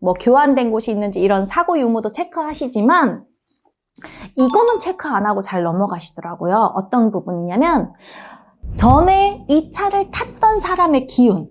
뭐 교환된 곳이 있는지 이런 사고 유무도 체크하시지만 이거는 체크 안 하고 잘 넘어가시더라고요. 어떤 부분이냐면 전에 이 차를 탔던 사람의 기운.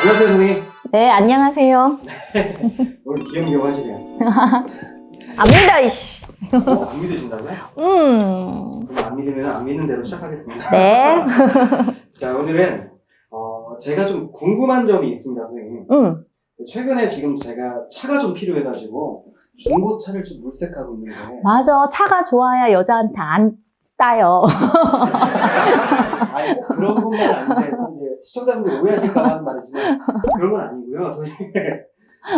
안녕하세요 선생님 네, 안녕하세요. 오늘 귀염귀염 하시네요 압니다, 이씨. 어, 안 믿으신다고요? 음. 그럼 안 믿으면 안 믿는 대로 시작하겠습니다 네. 자 오늘은 어, 제가 좀 궁금한 점이 있습니다 선생님 음. 최근에 지금 제가 차가 좀 필요해가지고 중고차를 좀 물색하고 있는데 맞아. 차가 좋아야 여자한테 안 따요. 아니 뭐 그런 것만 아닌데 또 이제 시청자분들 오해하실까 하는 말이지만 그런 건 아니고요 선생님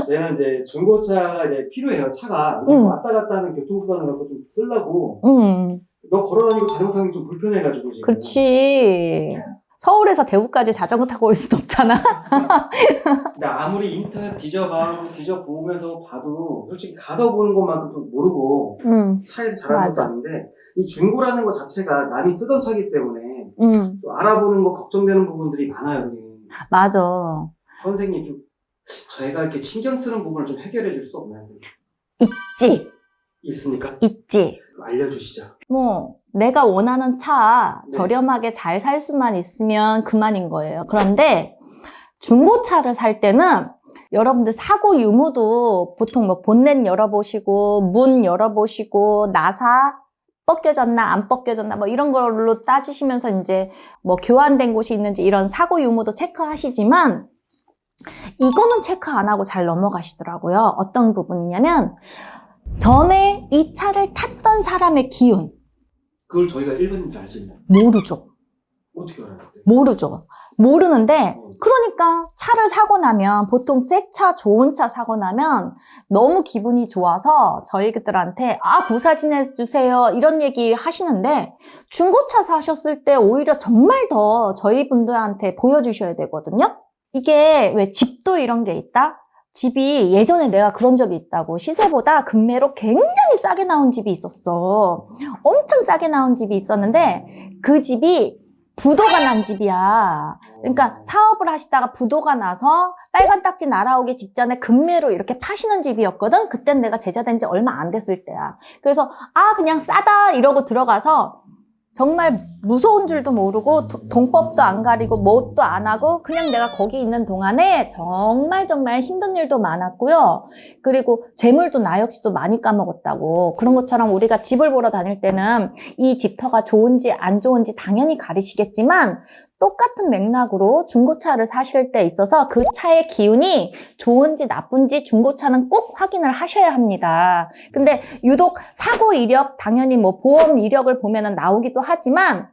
저는 이제 중고차가 이제 필요해요 차가 음. 왔다 갔다 하는 교통수단으로서 좀 쓰려고 음. 너 걸어다니고 자전거 타는 게 좀 불편해가지고 지금 그렇지. 서울에서 대구까지 자전거 타고 올 수도 없잖아. 근데 아무리 인터넷 뒤져봐 뒤져보면서 봐도 솔직히 가서 보는 것만큼 또 모르고 음. 차에서 잘하는 것도 맞아. 아닌데 이 중고라는 것 자체가 남이 쓰던 차기 때문에 음. 또 알아보는 거 걱정되는 부분들이 많아요 선생님. 맞아. 선생님 좀 저희가 이렇게 신경 쓰는 부분을 좀 해결해 줄 수 없나요? 있지. 있습니까? 있지. 알려주시죠. 뭐, 내가 원하는 차 네. 저렴하게 잘 살 수만 있으면 그만인 거예요. 그런데 중고차를 살 때는 여러분들 사고 유무도 보통 뭐 본넷 열어보시고, 문 열어보시고, 나사 벗겨졌나 안 벗겨졌나 뭐 이런 걸로 따지시면서 이제 뭐 교환된 곳이 있는지 이런 사고 유무도 체크하시지만 이거는 체크 안 하고 잘 넘어가시더라고요. 어떤 부분이냐면 전에 이 차를 탔던 사람의 기운 그걸 저희가 일반인들 알 수 있나요? 모르죠. 어떻게 알아요? 모르죠. 모르는데 어, 그러니까 차를 사고 나면 보통 새 차, 좋은 차 사고 나면 너무 기분이 좋아서 저희들한테 아 고사진해 주세요 이런 얘기 하시는데 중고차 사셨을 때 오히려 정말 더 저희 분들한테 보여주셔야 되거든요. 이게 왜 집도 이런 게 있다? 집이 예전에 내가 그런 적이 있다고 시세보다 금매로 굉장히 싸게 나온 집이 있었어. 엄청 싸게 나온 집이 있었는데 그 집이 부도가 난 집이야. 그러니까 사업을 하시다가 부도가 나서 빨간 딱지 날아오기 직전에 금매로 이렇게 파시는 집이었거든. 그땐 내가 제자된 지 얼마 안 됐을 때야. 그래서 아 그냥 싸다 이러고 들어가서 정말 무서운 줄도 모르고 도- 동법도 안 가리고 뭣도 안 하고 그냥 내가 거기 있는 동안에 정말 정말 힘든 일도 많았고요. 그리고 재물도 나 역시도 많이 까먹었다고 그런 것처럼 우리가 집을 보러 다닐 때는 이 집터가 좋은지 안 좋은지 당연히 가리시겠지만 똑같은 맥락으로 중고차를 사실 때 있어서 그 차의 기운이 좋은지 나쁜지 중고차는 꼭 확인을 하셔야 합니다. 근데 유독 사고 이력 당연히 뭐 보험 이력을 보면은 나오기도 하지만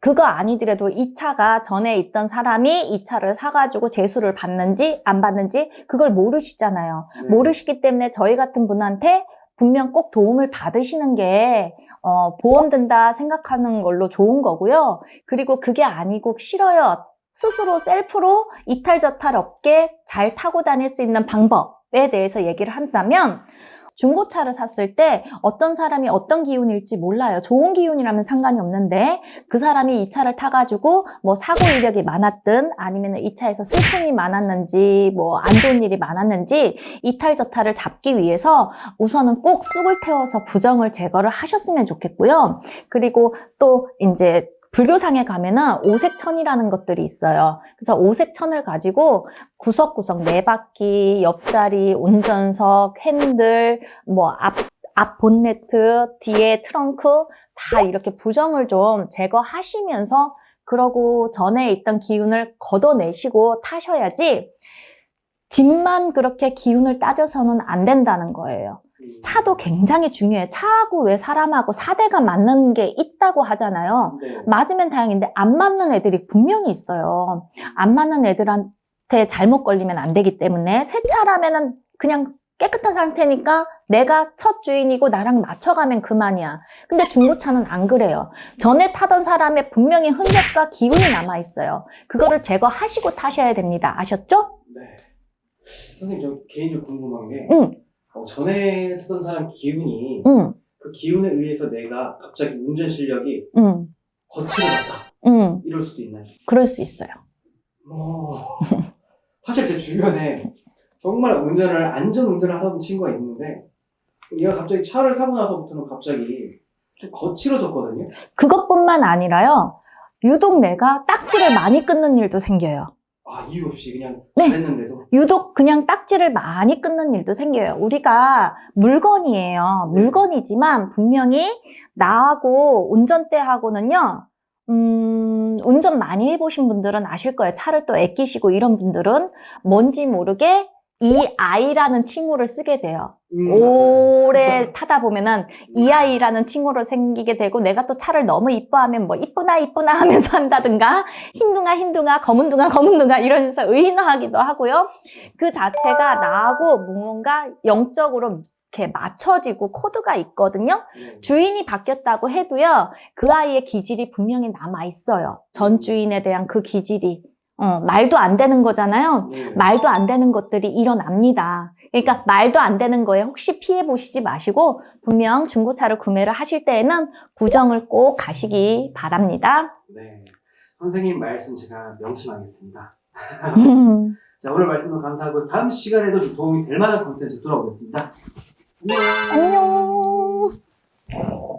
그거 아니더라도 이 차가 전에 있던 사람이 이 차를 사가지고 재수를 받는지 안 받는지 그걸 모르시잖아요. 네. 모르시기 때문에 저희 같은 분한테 분명 꼭 도움을 받으시는 게 어, 보험 든다 생각하는 걸로 좋은 거고요. 그리고 그게 아니고 싫어요. 스스로 셀프로 이탈저탈 없게 잘 타고 다닐 수 있는 방법에 대해서 얘기를 한다면 중고차를 샀을 때 어떤 사람이 어떤 기운일지 몰라요. 좋은 기운이라면 상관이 없는데 그 사람이 이 차를 타가지고 뭐 사고 이력이 많았든 아니면 이 차에서 슬픔이 많았는지 뭐 안 좋은 일이 많았는지 이탈저탈을 잡기 위해서 우선은 꼭 쑥을 태워서 부정을 제거를 하셨으면 좋겠고요. 그리고 또 이제 불교상에 가면은 오색천이라는 것들이 있어요. 그래서 오색천을 가지고 구석구석 네 바퀴, 옆자리, 운전석, 핸들, 뭐 앞, 앞 본네트, 뒤에 트렁크 다 이렇게 부정을 좀 제거하시면서 그러고 전에 있던 기운을 걷어내시고 타셔야지 집만 그렇게 기운을 따져서는 안 된다는 거예요. 음. 차도 굉장히 중요해요. 차하고 왜 사람하고 사대가 맞는 게 있다고 하잖아요. 네. 맞으면 다행인데 안 맞는 애들이 분명히 있어요. 안 맞는 애들한테 잘못 걸리면 안 되기 때문에 새 차라면은 그냥 깨끗한 상태니까 내가 첫 주인이고 나랑 맞춰가면 그만이야. 근데 중고차는 안 그래요. 전에 타던 사람의 분명히 흔적과 기운이 남아 있어요. 그거를 제거하시고 타셔야 됩니다. 아셨죠? 네. 선생님 저 개인적으로 궁금한 게 응. 어, 전에 쓰던 사람 기운이 응, 그 기운에 의해서 내가 갑자기 운전 실력이 응. 거칠어 졌다. 음, 이럴 수도 있나요? 그럴 수 있어요. 어, 사실 제 주변에 정말 운전을 안전 운전을 하다 본 친구가 있는데 얘가 갑자기 차를 사고 나서부터는 갑자기 좀 거칠어졌거든요. 그것뿐만 아니라요. 유독 내가 딱지를 많이 끊는 일도 생겨요. 아 이유 없이 그냥 네. 잘했는데도 유독 그냥 딱지를 많이 끊는 일도 생겨요. 우리가 물건이에요. 네. 물건이지만 분명히 나하고 운전대하고는요. 음, 운전 많이 해보신 분들은 아실 거예요. 차를 또 아끼시고 이런 분들은 뭔지 모르게 이 아이라는 칭호를 쓰게 돼요. 음, 맞아요. 오래 타다 보면은 이 아이라는 칭호를 생기게 되고 내가 또 차를 너무 이뻐하면 뭐 이쁘나 이쁘나 하면서 한다든가 흰둥아 흰둥아 검은둥아 검은둥아 이러면서 의인화하기도 하고요. 그 자체가 나하고 뭔가 영적으로 이렇게 맞춰지고 코드가 있거든요. 네. 주인이 바뀌었다고 해도요. 그 아이의 기질이 분명히 남아 있어요. 전 주인에 대한 그 기질이 어, 말도 안 되는 거잖아요. 네. 말도 안 되는 것들이 일어납니다. 그러니까 말도 안 되는 거에 혹시 피해 보시지 마시고 분명 중고차를 구매를 하실 때에는 구정을 꼭 가시기 바랍니다. 네. 선생님 말씀 제가 명심하겠습니다. 자 오늘 말씀도 감사하고 다음 시간에도 좀 도움이 될 만한 콘텐츠 돌아오겠습니다. 안녕. 안녕.